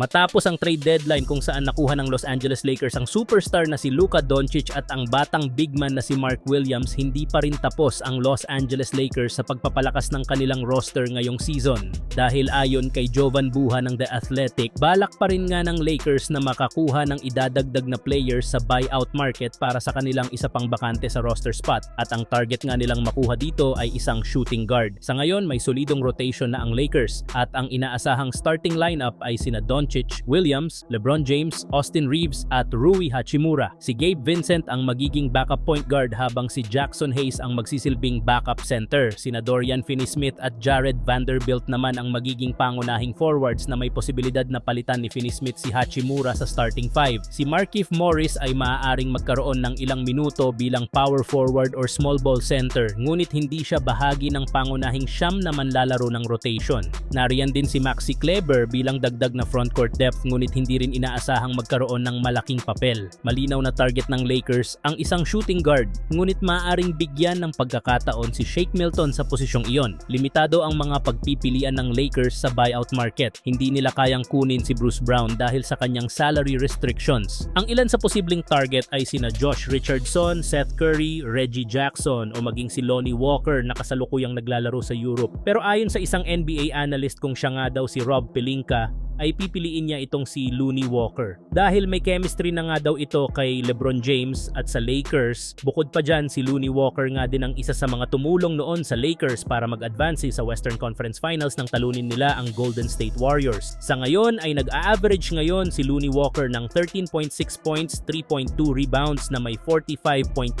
Matapos ang trade deadline kung saan nakuha ng Los Angeles Lakers ang superstar na si Luka Doncic at ang batang big man na si Mark Williams, hindi pa rin tapos ang Los Angeles Lakers sa pagpapalakas ng kanilang roster ngayong season. Dahil ayon kay Jovan Buha ng The Athletic, balak pa rin nga ng Lakers na makakuha ng idadagdag na players sa buyout market para sa kanilang isa pang bakante sa roster spot at ang target nga nilang makuha dito ay isang shooting guard. Sa ngayon, may solidong rotation na ang Lakers at ang inaasahang starting lineup ay sina Doncic, Williams, LeBron James, Austin Reeves at Rui Hachimura. Si Gabe Vincent ang magiging backup point guard habang si Jackson Hayes ang magsisilbing backup center. Sina Dorian Finney-Smith at Jared Vanderbilt naman ang magiging pangunahing forwards na may posibilidad na palitan ni Finney-Smith si Hachimura sa starting five. Si Markieff Morris ay maaaring magkaroon ng ilang minuto bilang power forward or small ball center ngunit hindi siya bahagi ng pangunahing siyam na manlalaro ng rotation. Nariyan din si Maxi Kleber bilang dagdag na frontcourt depth ngunit hindi rin inaasahang magkaroon ng malaking papel. Malinaw na target ng Lakers ang isang shooting guard ngunit maaaring bigyan ng pagkakataon si Shake Milton sa posisyong iyon. Limitado ang mga pagpipilian ng Lakers sa buyout market. Hindi nila kayang kunin si Bruce Brown dahil sa kanyang salary restrictions. Ang ilan sa posibleng target ay sina Josh Richardson, Seth Curry, Reggie Jackson o maging si Lonnie Walker na kasalukuyang naglalaro sa Europe. Pero ayon sa isang NBA analyst kung siya nga daw si Rob Pelinka, ay pipiliin niya itong si Looney Walker. Dahil may chemistry na nga daw ito kay LeBron James at sa Lakers, bukod pa dyan si Looney Walker nga din ang isa sa mga tumulong noon sa Lakers para mag-advance sa Western Conference Finals nang talunin nila ang Golden State Warriors. Sa ngayon ay nag-average ngayon si Looney Walker ng 13.6 points, 3.2 rebounds na may 45.2%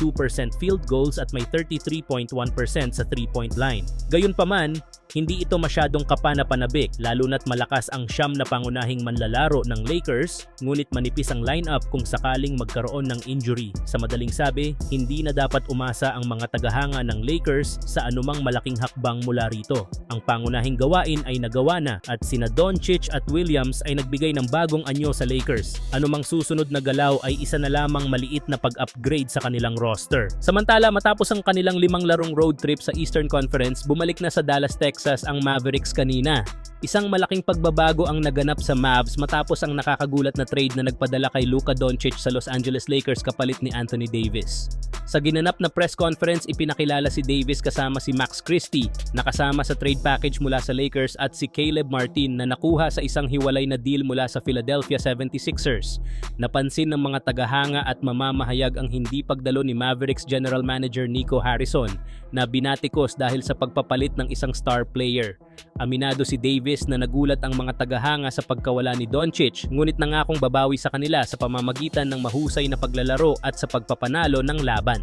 field goals at may 33.1% sa 3-point line. Gayunpaman, hindi ito masyadong kapana-panabik lalo na't malakas ang siyam na pangunahing manlalaro ng Lakers ngunit manipis ang lineup kung sakaling magkaroon ng injury. Sa madaling sabi, hindi na dapat umasa ang mga tagahanga ng Lakers sa anumang malaking hakbang mula rito. Ang pangunahing gawain ay nagawa na at sina Doncic at Williams ay nagbigay ng bagong anyo sa Lakers. Anumang susunod na galaw ay isa na lamang maliit na pag-upgrade sa kanilang roster. Samantala matapos ang kanilang limang larong road trip sa Eastern Conference, bumalik na sa Dallas, Texas ang Mavericks kanina. Isang malaking pagbabago ang naganap sa Mavs matapos ang nakakagulat na trade na nagpadala kay Luka Doncic sa Los Angeles Lakers kapalit ni Anthony Davis. Sa ginanap na press conference, ipinakilala si Davis kasama si Max Christie na kasama sa trade package mula sa Lakers at si Caleb Martin na nakuha sa isang hiwalay na deal mula sa Philadelphia 76ers. Napansin ng mga tagahanga at mamamahayag ang hindi pagdalo ni Mavericks General Manager Nico Harrison na binatikos dahil sa pagpapalit ng isang star player. Aminado si Davis na nagulat ang mga tagahanga sa pagkawala ni Doncic ngunit nangakong babawi sa kanila sa pamamagitan ng mahusay na paglalaro at sa pagpapanalo ng laban.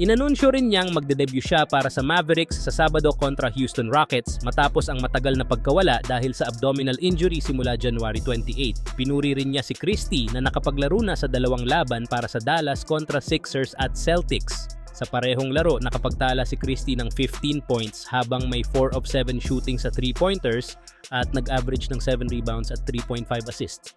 Inanunsyo rin niyang magde-debut siya para sa Mavericks sa Sabado kontra Houston Rockets matapos ang matagal na pagkawala dahil sa abdominal injury simula January 28. Pinuri rin niya si Christie na nakapaglaro na sa dalawang laban para sa Dallas kontra Sixers at Celtics. Sa parehong laro, nakapagtala si Christie ng 15 points habang may 4 of 7 shooting sa 3-pointers at nag-average ng 7 rebounds at 3.5 assists.